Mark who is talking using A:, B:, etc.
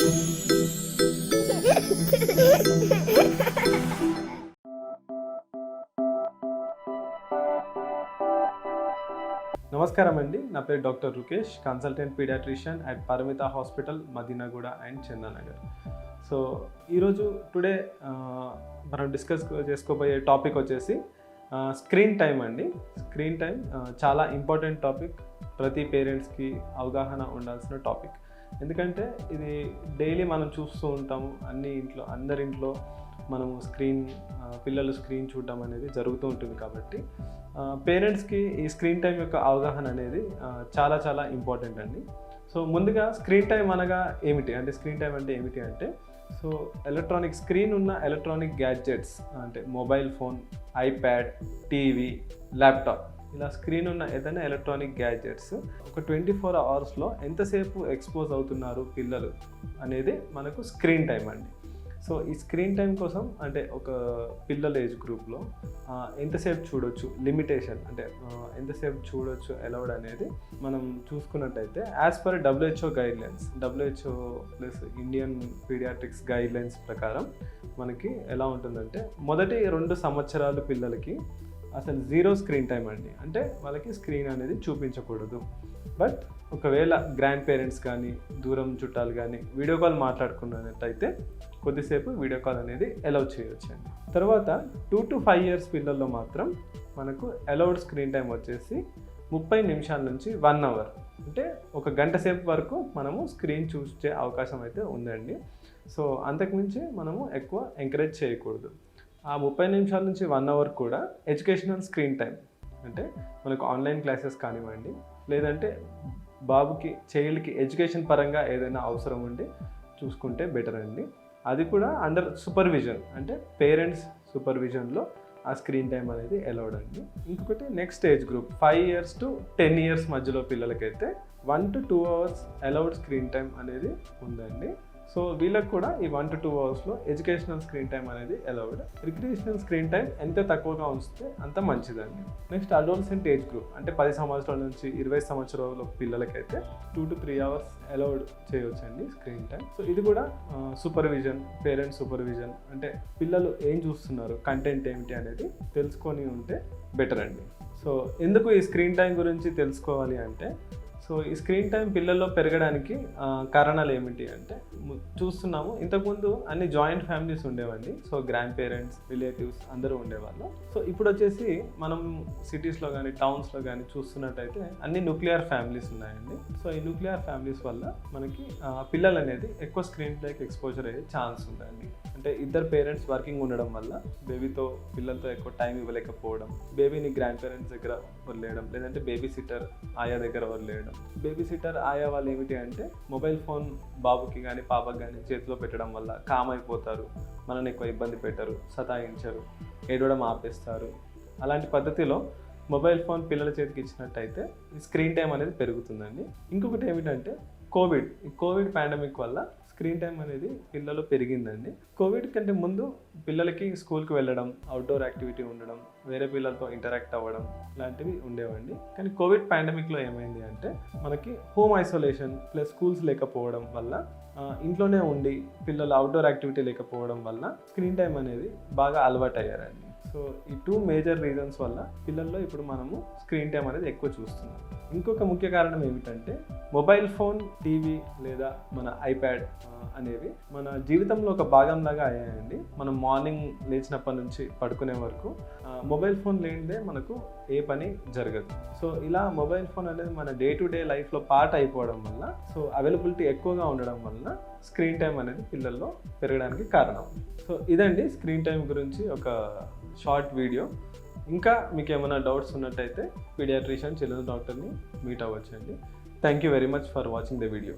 A: నమస్కారం అండి. నా పేరు doctor Rukesh consultant pediatrician at Paramita hospital Madinaguda and Chandanagar so ఈరోజు టుడే మనం డిస్కస్ చేసుకోబోయే టాపిక్ వచ్చేసి స్క్రీన్ టైం అండి. స్క్రీన్ టైం చాలా ఇంపార్టెంట్ టాపిక్. ప్రతి పేరెంట్స్కి అవగాహన ఉండాల్సిన టాపిక్. ఎందుకంటే ఇది డైలీ మనం చూస్తూ ఉంటాము అన్ని ఇంట్లో అందరి ఇంట్లో మనము స్క్రీన్ పిల్లలు స్క్రీన్ చూడడం అనేది జరుగుతూ ఉంటుంది కాబట్టి పేరెంట్స్కి ఈ స్క్రీన్ టైం యొక్క అవగాహన అనేది చాలా చాలా ఇంపార్టెంట్ అండి. సో ముందుగా స్క్రీన్ టైం అనగా ఏమిటి? అంటే స్క్రీన్ టైం అంటే ఏమిటి అంటే సో ఎలక్ట్రానిక్ స్క్రీన్ ఉన్న ఎలక్ట్రానిక్ గ్యాడ్జెట్స్ అంటే mobile phone iPad TV laptop ఇలా స్క్రీన్ ఉన్న ఏదైనా ఎలక్ట్రానిక్ గ్యాడ్జెట్స్ ఒక ట్వంటీ ఫోర్ అవర్స్లో ఎంతసేపు ఎక్స్పోజ్ అవుతున్నారు పిల్లలు అనేది మనకు స్క్రీన్ టైం అండి. సో ఈ స్క్రీన్ టైం కోసం అంటే ఒక పిల్లల ఏజ్ గ్రూప్లో ఎంతసేపు చూడొచ్చు? లిమిటేషన్ అంటే ఎంతసేపు చూడొచ్చు? అలౌడ్ అనేది మనం చూసుకున్నట్టయితే as per WHO guidelines WHO plus Indian pediatrics guidelines ప్రకారం మనకి ఎలా ఉంటుందంటే మొదటి రెండు సంవత్సరాలు పిల్లలకి అసలు జీరో స్క్రీన్ టైం అండి. అంటే వాళ్ళకి స్క్రీన్ అనేది చూపించకూడదు. బట్ ఒకవేళ గ్రాండ్ పేరెంట్స్ కానీ దూరం చుట్టాలు కానీ వీడియో కాల్ మాట్లాడుకున్నట్టయితే కొద్దిసేపు వీడియో కాల్ అనేది అలౌ చేయవచ్చు అండి తర్వాత టూ టు ఫైవ్ ఇయర్స్ పిల్లల్లో మాత్రం మనకు అలౌడ్ స్క్రీన్ టైం వచ్చేసి ముప్పై నిమిషాల నుంచి వన్ అవర్. అంటే ఒక గంట సేపు వరకు మనము స్క్రీన్ చూసే అవకాశం అయితే ఉందండి. సో అంతకుమించి మనము ఎక్కువ ఎంకరేజ్ చేయకూడదు. ఆ ముప్పై నిమిషాల నుంచి వన్ అవర్ కూడా ఎడ్యుకేషనల్ స్క్రీన్ టైం. అంటే మనకు ఆన్లైన్ క్లాసెస్ కానివ్వండి లేదంటే బాబుకి చైల్డ్కి ఎడ్యుకేషన్ పరంగా ఏదైనా అవసరం ఉండి చూసుకుంటే బెటర్ అండి. అది కూడా అండర్ సూపర్విజన్. అంటే పేరెంట్స్ సూపర్విజన్లో ఆ స్క్రీన్ టైం అనేది అలౌడ్ అండి. ఇంకొకటి next age group. Five years to ten years మధ్యలో పిల్లలకైతే one to two hours allowed screen time అనేది ఉందండి. సో వీళ్ళకి కూడా ఈ వన్ టు టూ అవర్స్లో ఎడ్యుకేషనల్ స్క్రీన్ టైం అనేది అలౌడ్ రిక్రియేషనల్ స్క్రీన్ టైం ఎంత తక్కువగా ఉంచితే అంత మంచిదండి. నెక్స్ట్ అడోల్సెంట్ ఏజ్ గ్రూప్ అంటే పది సంవత్సరాల నుంచి ఇరవై సంవత్సరాల పిల్లలకైతే two to three hours allowed చేయొచ్చండి స్క్రీన్ టైం సో ఇది కూడా సూపర్విజన్ పేరెంట్స్ సూపర్విజన్ అంటే పిల్లలు ఏం చూస్తున్నారు కంటెంట్ ఏమిటి అనేది తెలుసుకొని ఉంటే బెటర్ అండి. సో ఎందుకు ఈ స్క్రీన్ టైం గురించి తెలుసుకోవాలి అంటే సో ఈ స్క్రీన్ టైం పిల్లల్లో పెరగడానికి కారణాలు ఏమిటి అంటే చూస్తున్నాము. ఇంతకుముందు అన్ని జాయింట్ ఫ్యామిలీస్ ఉండేవండి. సో గ్రాండ్ పేరెంట్స్ రిలేటివ్స్ అందరూ ఉండేవాళ్ళు. సో ఇప్పుడు వచ్చేసి మనం సిటీస్లో కానీ టౌన్స్లో కానీ చూస్తున్నట్టయితే అన్ని న్యూక్లియర్ ఫ్యామిలీస్ ఉన్నాయండి. సో ఈ న్యూక్లియర్ ఫ్యామిలీస్ వల్ల మనకి పిల్లలు అనేది ఎక్కువ స్క్రీన్ టైంకి ఎక్స్పోజర్ అయ్యే ఛాన్స్ ఉందండి. ఇద్దరు పేరెంట్స్ వర్కింగ్ ఉండడం వల్ల బేబీతో పిల్లలతో ఎక్కువ టైం ఇవ్వలేకపోవడం బేబీని గ్రాండ్ పేరెంట్స్ దగ్గర వదిలేయడం లేదంటే బేబీ సిట్టర్ ఆయా దగ్గర వదిలేయడం. బేబీ సిట్టర్ ఆయా వాళ్ళు ఏమిటి అంటే మొబైల్ ఫోన్ బాబుకి కానీ పాపకి కానీ చేతిలో పెట్టడం వల్ల కామ్ అయిపోతారు మనల్ని ఎక్కువ ఇబ్బంది పెట్టరు సతాయించరు ఏడవడం ఆపేస్తారు. అలాంటి పద్ధతిలో మొబైల్ ఫోన్ పిల్లల చేతికి ఇచ్చినట్టయితే ఈ స్క్రీన్ టైం అనేది పెరుగుతుందండి. ఇంకొకటి ఏమిటంటే కోవిడ్ ఈ కోవిడ్ పాండమిక్ వల్ల స్క్రీన్ టైం అనేది పిల్లలు పెరిగిందండి. కోవిడ్ కంటే ముందు పిల్లలకి స్కూల్కి వెళ్ళడం అవుట్డోర్ యాక్టివిటీ ఉండడం వేరే పిల్లలతో ఇంటరాక్ట్ అవ్వడం లాంటివి ఉండేవండి. కానీ కోవిడ్ పాండమిక్లో ఏమైంది అంటే మనకి హోమ్ ఐసోలేషన్ ప్లస్ స్కూల్స్ లేకపోవడం వల్ల ఇంట్లోనే ఉండి పిల్లలు అవుట్డోర్ యాక్టివిటీ లేకపోవడం వల్ల స్క్రీన్ టైం అనేది బాగా అలవాటు అయ్యారండి సో ఈ టూ మేజర్ రీజన్స్ వల్ల పిల్లల్లో ఇప్పుడు మనము స్క్రీన్ టైం అనేది ఎక్కువ చూస్తున్నాం. ఇంకొక ముఖ్య కారణం ఏమిటంటే మొబైల్ ఫోన్ టీవీ లేదా మన ఐప్యాడ్ అనేవి మన జీవితంలో ఒక భాగంలాగా అయ్యాయండి. మనం మార్నింగ్ లేచినప్పటి నుంచి పడుకునే వరకు మొబైల్ ఫోన్ లేనిదే మనకు ఏ పని జరగదు. సో ఇలా మొబైల్ ఫోన్ అనేది మన డే టు డే లైఫ్లో పార్ట్ అయిపోవడం వల్ల సో అవైలబిలిటీ ఎక్కువగా ఉండడం వల్ల స్క్రీన్ టైం అనేది పిల్లల్లో పెరగడానికి కారణం. సో ఇదండి స్క్రీన్ టైం గురించి ఒక షార్ట్ వీడియో. ఇంకా మీకు ఏమైనా డౌట్స్ ఉన్నట్టయితే పీడియాట్రిషియన్ చిల్డ్రన్ డాక్టర్ని meet అవ్వచ్చండి. Thank you very much for watching the video